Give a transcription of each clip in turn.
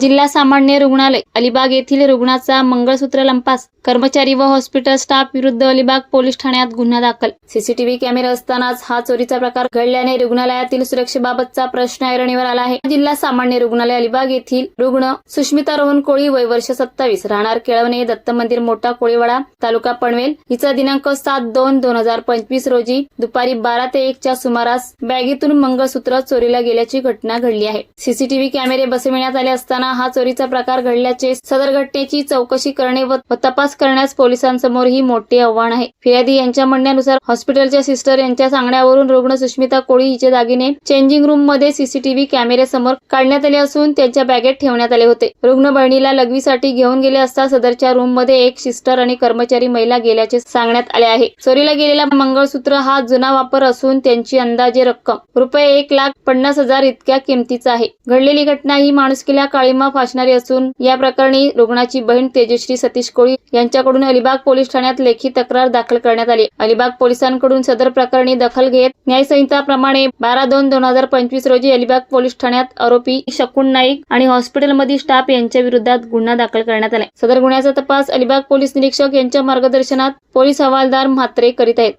जिल्हा सामान्य रुग्णालय अलिबाग येथील रुग्णाचा मंगळसूत्र लंपास. कर्मचारी व हॉस्पिटल स्टाफ विरुद्ध अलिबाग पोलीस ठाण्यात गुन्हा दाखल. सीसीटीव्ही कॅमेरे असतानाच हा चोरीचा प्रकार घडल्याने रुग्णालयातील सुरक्षेबाबतचा प्रश्न ऐरणीवर आला आहे. जिल्हा सामान्य रुग्णालय अलिबाग येथील रुग्ण सुष्मिता रोहन कोळी वय वर्ष सत्तावीस राहणार केळवणे दत्त मंदिर मोठा कोळीवाडा तालुका पनवेल. हिचा दिनांक सात दोन दोन हजार पंचवीस रोजी दुपारी बारा ते एकच्या सुमारास बॅगेतून मंगळसूत्र चोरीला गेल्याची घटना घडली आहे. सीसीटीव्ही कॅमेरे बसविण्यात आले असताना हा चोरीचा प्रकार घडल्याचे सदर घटनेची चौकशी करणे व तपास करण्यास पोलिसांसमोर ही मोठे आव्हान आहे. फिर्यादी यांच्या म्हणण्यानुसार हॉस्पिटलच्या सिस्टर यांच्या सांगण्यावरून रुग्ण सुष्मिता कोळी हिचे दागिने चेंजिंग रूममध्ये सीसीटीव्ही कॅमेऱ्यासमोर समोर काढण्यात आले असून त्यांच्या बॅगेत ठेवण्यात आले होते. रुग्ण बहिणीला लघवीसाठी घेऊन गेले असता सदरच्या रूममध्ये एक सिस्टर आणि कर्मचारी महिला गेल्याचे सांगण्यात आले आहे. चोरीला गेलेला मंगळसूत्र हा जुना वापर असून त्यांची अंदाजे रक्कम रुपये एक लाख पन्नास हजार इतक्या किमतीचा आहे. घडलेली घटना ही माणुसकीला काळीमा फासणारी असून या प्रकरणी रुग्णाची बहीण तेजश्री सतीश कोळी यांच्याकडून अलिबाग पोलीस ठाण्यात लेखी तक्रार दाखल करण्यात आली. अलिबाग पोलिसांकडून सदर प्रकरणी दखल घेत न्यायसंहिताप्रमाणे बारा दोन दोन हजार पंचवीस रोजी अलिबाग पोलीस ठाण्यात आरोपी शकून नाईक आणि हॉस्पिटलमधील स्टाफ यांच्या विरोधात गुन्हा दाखल करण्यात आला. सदर गुन्ह्याचा तपास अलिबाग पोलीस निरीक्षक यांच्या मार्गदर्शनात पोलीस हवालदार म्हात्रे करीत आहेत.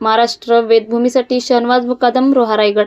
महाराष्ट्र वेदभूमीसाठी शनवाज मुकादम रोहा रायगड.